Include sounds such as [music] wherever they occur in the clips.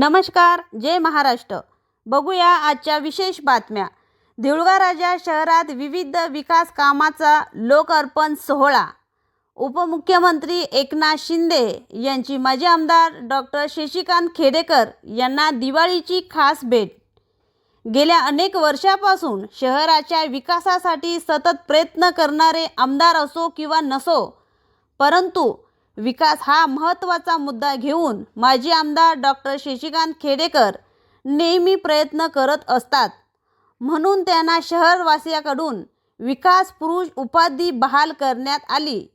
नमस्कार जय महाराष्ट्र. बघूया आजच्या विशेष बातम्या. देऊळगा राजा शहरात विविध विकास कामाचा लोकार्पण सोहळा. उपमुख्यमंत्री एकनाथ शिंदे यांची माजी आमदार डॉक्टर शशिकांत खेडेकर यांना दिवाळीची खास भेट. गेल्या अनेक वर्षापासून शहराच्या विकासासाठी सतत प्रयत्न करणारे आमदार असो किंवा नसो परंतु विकास हा महत्त्वाचा मुद्दा घेऊन माजी आमदार डॉक्टर शशिकांत खेडेकर नेहमी प्रयत्न करत असतात. म्हणून त्यांना शहरवासियाकडून विकास पुरुष उपाधी बहाल करण्यात आली.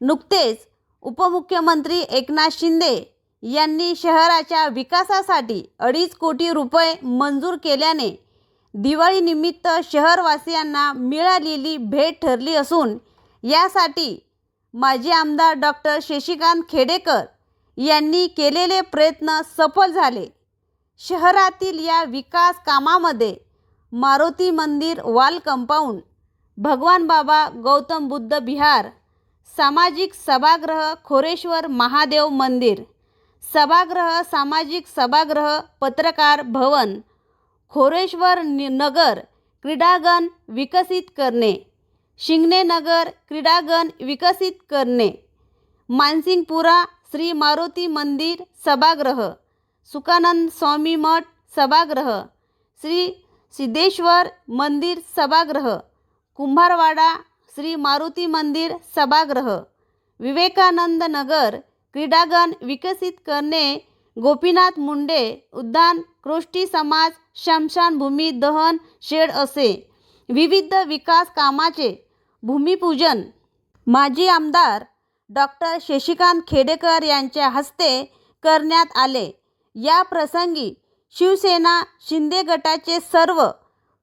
नुकतेच उपमुख्यमंत्री एकनाथ शिंदे यांनी शहराच्या विकासासाठी अडीच कोटी रुपये मंजूर केल्याने दिवाळीनिमित्त शहरवासियांना मिळालेली भेट ठरली असून यासाठी माजी आमदार डॉक्टर शशिकांत खेडेकर यांनी केलेले प्रयत्न सफल झाले. शहरातील या विकास कामामध्ये मारुती मंदिर वाल कंपाऊंड भगवान बाबा गौतम बुद्ध बिहार सामाजिक सभागृह खोरेश्वर महादेव मंदिर सभागृह सामाजिक सभागृह पत्रकार भवन खोरेश्वर नगर क्रीडागण विकसित करणे शिंगणे नगर क्रीडागण विकसित करणे. मानसिंगपुरा श्री मारुती मंदिर सभागृह. सुकानंद स्वामी मठ सभागृह. श्री सिद्धेश्वर मंदिर सभागृह. कुंभारवाडा श्री मारुती मंदिर सभागृह. विवेकानंद नगर क्रीडागण विकसित करणे. गोपीनाथ मुंडे उद्यान कृष्टी समाज शमशानभूमी दहन शेड असे. विविध विकास कामाचे भूमिपूजन. माजी आमदार डॉक्टर शशिकांत खेडेकर यांच्या हस्ते करण्यात आले. या प्रसंगी शिवसेना शिंदे गटाचे सर्व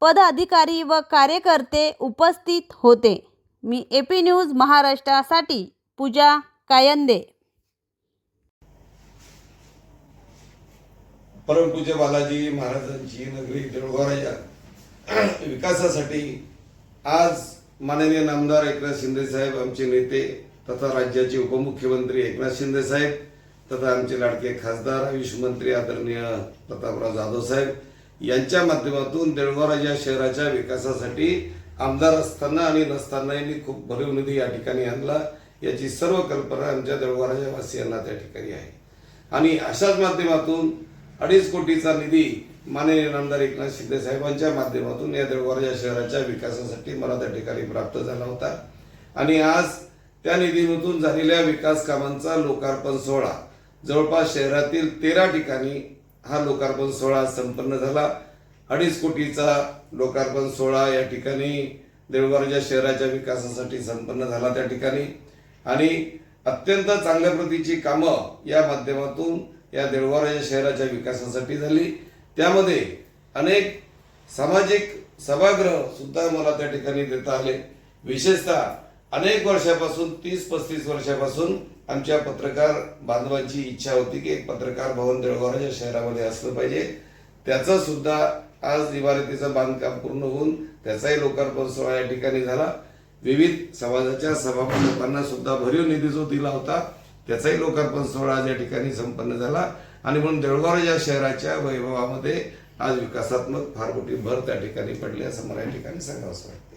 पदाधिकारी व कार्यकर्ते उपस्थित होते. मी ए पी न्यूज महाराष्ट्रासाठी पूजा कायंदे. परमपूज्य बालाजी महाराजांची नगरी देऊळगाव [clears throat] विकासासाठी आज माननीय नामदार एकनाथ शिंदे साहेब आमचे नेते तथा राज्याचे उपमुख्यमंत्री एकनाथ शिंदे साहेब तथा आमचे लाडके खासदार आयुष मंत्री आदरणीय प्रतापराव जाधव साहेब यांच्या माध्यमातून देळवारा या शहराच्या विकासासाठी आमदार असताना आणि नसताना यांनी खूप भरीव निधी या ठिकाणी आणला. याची सर्व कल्पना आमच्या देळवाराच्या वासियांना त्या ठिकाणी आहे. आणि अशाच माध्यमातून अडीच कोटीचा निधी माननीय नामदार एकनाथ शिंदे साहेबांच्या माध्यमातून या देवघर शहराच्या विकासासाठी मला त्या ठिकाणी प्राप्त झाला होता. आणि आज त्या निधीमधून झालेल्या विकास कामांचा लोकार्पण सोहळा जवळपास शहरातील तेरा ठिकाणी हा लोकार्पण सोहळा संपन्न झाला. अडीच कोटीचा लोकार्पण सोहळा या ठिकाणी देवघरच्या शहराच्या विकासासाठी संपन्न झाला त्या ठिकाणी. आणि अत्यंत चांगल्या प्रतीची कामं या माध्यमातून या देवघराच्या शहराच्या विकासासाठी झाली. त्यामध्ये अनेक सामाजिक सभागृह सुद्धा मला त्या ठिकाणी देता आले. विशेषतः अनेक वर्षापासून तीस पस्तीस वर्षापासून आमच्या पत्रकार बांधवांची इच्छा होती की एक पत्रकार भवन देळगावच्या शहरामध्ये असलं पाहिजे. त्याचं सुद्धा आज इमारतीचं बांधकाम पूर्ण होऊन त्याचाही लोकार्पण सोहळा या ठिकाणी झाला. विविध समाजाच्या सभापती लोकांना सुद्धा भरीव निधी जो दिला होता त्याचाही लोकार्पण सोहळा आज या ठिकाणी संपन्न झाला. आणि म्हणून देऊळगाव या शहराच्या वैभवामध्ये आज विकासात्मक फार मोठी भर त्या ठिकाणी पडली असं मला या ठिकाणी सांगावंसं वाटतं.